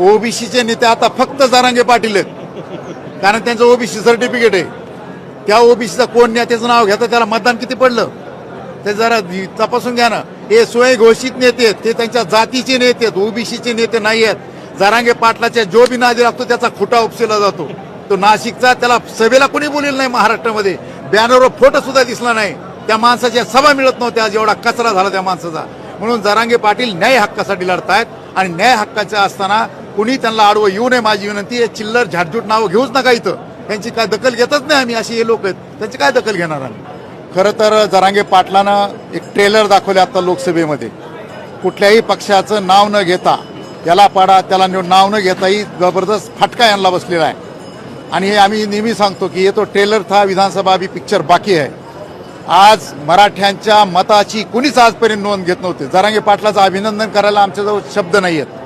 ओबीसीचे नेते आता फक्त जारांगे पाटील आहेत. कारण त्यांचं ओबीसी सर्टिफिकेट आहे. त्या ओबीसीचा कोण नेत्याचं नाव घेतं त्याला मतदान किती पडलं? ते जरा तपासून घ्या ना. हे स्वयंघोषित नेते आहेत. ते त्यांच्या जातीचे नेते आहेत. ओबीसीचे नेते नाही आहेत. जारांगे पाटलाच्या जो बी नादी लागतो त्याचा खुटा उपसिला जातो. तो नाशिकचा त्याला सभेला कोणी बोलेल नाही महाराष्ट्रामध्ये. बॅनरवर फोटो सुद्धा दिसला नाही. त्या माणसाच्या सभा मिळत नव्हत्या. आज एवढा कचरा झाला त्या माणसाचा. म्हणून जरांगे पाटील न्याय हक्कासाठी लढतायत. आणि न्याय हक्काचे असताना कुणी त्यांना आडवं येऊ नये माझी विनंती आहे. चिल्लर झाडझूट नावं घेऊच नका इथं. त्यांची काय दखल घेतच नाही आम्ही अशी हे लोक आहेत. त्यांची काय दखल घेणार आम्ही? खरं तर जरांगे पाटलानं एक ट्रेलर दाखवले आता लोकसभेमध्ये. कुठल्याही पक्षाचं नाव न घेता त्याला पाडा त्याला नाव न घेताही जबरदस्त फटका यांना बसलेला आहे. आणि हे आम्ही नेहमी सांगतो की ये तो ट्रेलर था विधानसभा अभी पिक्चर बाकी आहे. आज मराठ्यांच्या मताची कुणीच आजपर्यंत नोंद घेत नव्हते. जरांगे पाटलाचं अभिनंदन करायला आमच्याजवळ शब्द नाही आहेत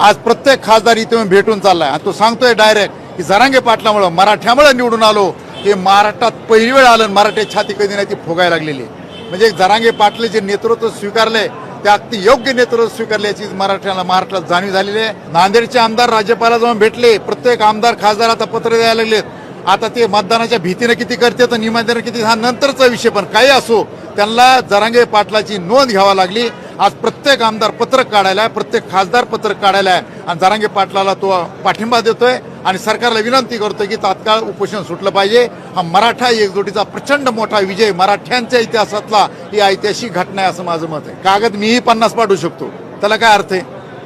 आज प्रत्येक खासदार इथे भेटून चाललाय. आहे तो सांगतोय डायरेक्ट की जरांगे पाटलामुळं मराठ्यामुळे निवडून आलो हे महाराष्ट्रात पहिली वेळ आलं मराठी छाती कधी नाही ती फुगायला लागलेली. म्हणजे जरांगे पाटले जे नेतृत्व स्वीकारले ते अगदी योग्य नेतृत्व स्वीकारल्याची मराठ्याला महाराष्ट्रात जाणीव झालेली आहे. नांदेडचे आमदार राज्यपाला जाऊन भेटले प्रत्येक आमदार खासदार आता पत्र द्यायला लागलेत. आता ते मतदानाच्या भीतीनं किती करते तर निमंत्रण किती हा नंतरचा विषय पण काही असो त्यांना जरांगे पाटलाची नोंद घ्यावा लागली. आज प्रत्येक आमदार पत्रक काढायला आहे प्रत्येक खासदार पत्रक काढायला आहे आणि जरांगे पाटलाला तो पाठिंबा देतोय आणि सरकारला विनंती करतोय की तात्काळ उपोषण सुटलं पाहिजे. हा मराठा एकजोटीचा प्रचंड मोठा विजय मराठ्यांच्या इतिहासातला ही ऐतिहासिक घटना आहे असं माझं मत आहे. कागद मीही पन्नास पाठवू शकतो. त्याला काय अर्थ आहे?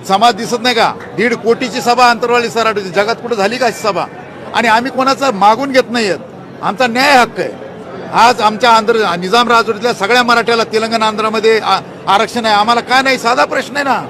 समाज दिसत नाही का? दीड कोटीची सभा अंतरवाली सराट जगात कुठं झाली का सभा? आणि आम्ही कोणाचा मागून घेत नाही आहेत आमचा न्याय हक्क आहे. आज आमच्या आंध्र निजाम राजवटीतल्या सगळ्या मराठ्याला तेलंगणा आंध्रामध्ये आ- आरक्षण आहे. आम्हाला काय नाही साधा प्रश्न आहे ना.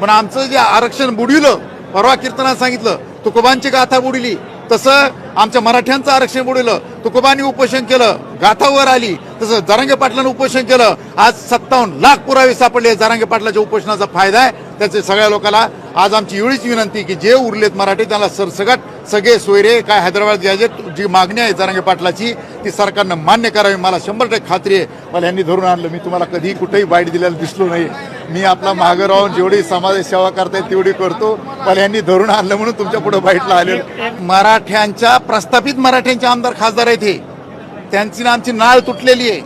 पण आमचं जे आरक्षण बुडिलं परवा कीर्तनात सांगितलं तुकोबांची गाथा बुडली. तसं आमच्या मराठ्यांचं आरक्षण बुडवलं तुकोबांनी उपोषण केलं गाथावर आली तसं जारंगे पाटलानं उपोषण केलं. आज सत्तावन्न लाख पुरावे सापडले जरांगे पाटलाच्या उपोषणाचा फायदा आहे. त्याचे सगळ्या लोकांना आज आमची एवढीच विनंती की जे उरलेत मराठी त्यांना सरसगट सगळे सोयरे काय हैदराबाद गॅजेट जी मागणी आहे जारंगे पाटलाची ती सरकारनं मान्य करावी. मला शंभर टक्के खात्री आहे. मला यांनी धरून आणलं. मी तुम्हाला कधीही कुठेही बाईट दिलेलं दिसलो नाही. मी आपला मागं राहून जेवढी समाजसेवा करता येईल तेवढी करतो. पण यांनी धरून आणलं म्हणून तुमच्यापुढे बाईटला आले मराठ्यांच्या प्रस्थापित मराठ्यांचे आमदार खासदार आहेत हे. त्यांची ना आमची नाळ तुटलेली आहे.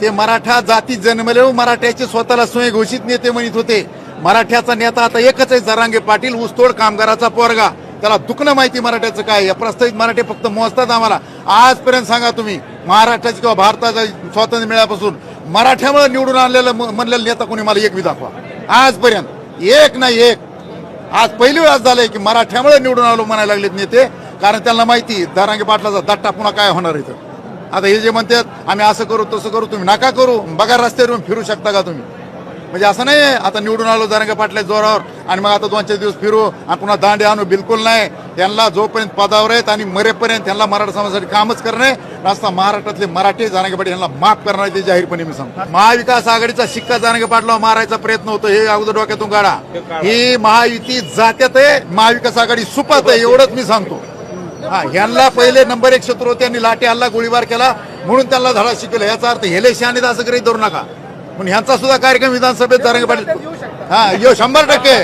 ते मराठा जाती जन्मले मराठ्याचे स्वतःला स्वयंघोषित नेते म्हणत होते. मराठ्याचा नेता आता एकच आहे जरांगे पाटील ऊसतोड कामगाराचा पोरगा. त्याला दुखणं माहिती मराठ्याचं काय या प्रस्तावित मराठी फक्त मोजतात आम्हाला. आजपर्यंत सांगा तुम्ही महाराष्ट्राची किंवा भारताचा स्वातंत्र्य मिळाल्यापासून मराठ्यामुळे निवडून आणलेलं म्हणलेलं नेता कोणी मला एक बी दाखवा. आजपर्यंत एक नाही एक. आज पहिली वेळा झालंय की मराठ्यामुळे निवडून आलो म्हणायला लागलेत नेते कारण त्यांना माहिती दारांगे पाटलाचा दट्टा पुन्हा काय होणार इथं. आता हे जे म्हणतात आम्ही असं करू तसं करू तुम्ही नका करू बघा रस्त्यावर फिरू शकता का तुम्ही? म्हणजे असं नाही आता निवडून आलो जरंग पाटले जोरावर आणि मग आता दोन चार दिवस फिरू आणि पुन्हा दांडे आणू बिलकुल नाही. त्यांना जोपर्यंत पदावर आहेत आणि मरेपर्यंत त्यांना मराठा समाजासाठी कामच करणे रास्ता महाराष्ट्रातले मराठी जाणगे पाटील यांना माफ करणार ते जाहीरपणे मी सांगतो. महाविकास आघाडीचा शिक्का जाणगे पाटला मारायचा प्रयत्न होतो हे अगोदर डोक्यातून काढा. ही महायुती जात्यात आहे महाविकास आघाडी सुपात आहे एवढंच मी सांगतो. हा यांना पहिले नंबर एक शत्रू होते यांनी लाठी हल्ला गोळीबार केला म्हणून त्यांना धडा शिकवला. याचा अर्थ हेले शहाणे असं गृहीत धरू नका. पण ह्यांचा सुद्धा कार्यक्रम विधानसभेत जारंगे पाटील हा यो शंभर टक्के.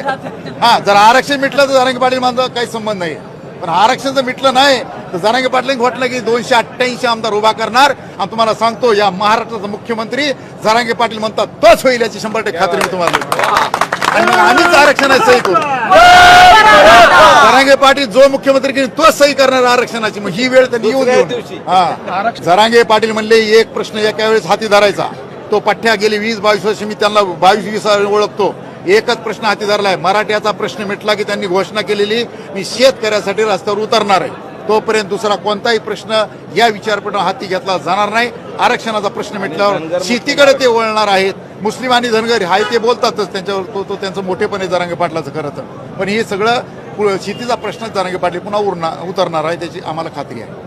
हा जर आरक्षण मिटलं तर जारंगे पाटील माझा काही संबंध नाही. पण आरक्षण जर मिटलं नाही तर जारंगे पाटलांनी म्हटलं की दोनशे अठ्ठ्याऐंशी आमदार उभा करणार. आणि तुम्हाला सांगतो या महाराष्ट्राचा मुख्यमंत्री जारांगे पाटील म्हणतात तोच होईल याची शंभर टक्के खात्री मी तुम्हाला. आणि मग आम्हीच आरक्षणाची सही करू. जरांगे पाटील जो मुख्यमंत्री करेल तोच सही करणार आरक्षणाची. मग ही वेळ त्यांनी येऊन देऊ हा. जरांगे पाटील म्हणले एक प्रश्न एका वेळेस हाती धरायचा. तो पठ्ठ्या गेली वीस बावीस वर्ष मी त्यांना बावीस वीस ओळखतो. एकच प्रश्न हाती धरलाय. मराठ्याचा प्रश्न मिटला की त्यांनी घोषणा केलेली मी शेतकऱ्यासाठी रस्त्यावर उतरणार आहे. तोपर्यंत दुसरा कोणताही प्रश्न या विचारपणे हाती घेतला जाणार नाही. आरक्षणाचा प्रश्न मिटल्यावर शेतीकडे ते वळणार आहेत. मुस्लिम आणि धनगर हाय ते बोलतातच. त्यांच्यावर तो तो त्यांचं मोठेपणे जरांगे पाटलाचं खरं तर. पण हे सगळं शेतीचा प्रश्न जरांगे पाटील पुन्हा उरणार उतरणार आहे त्याची आम्हाला खात्री आहे.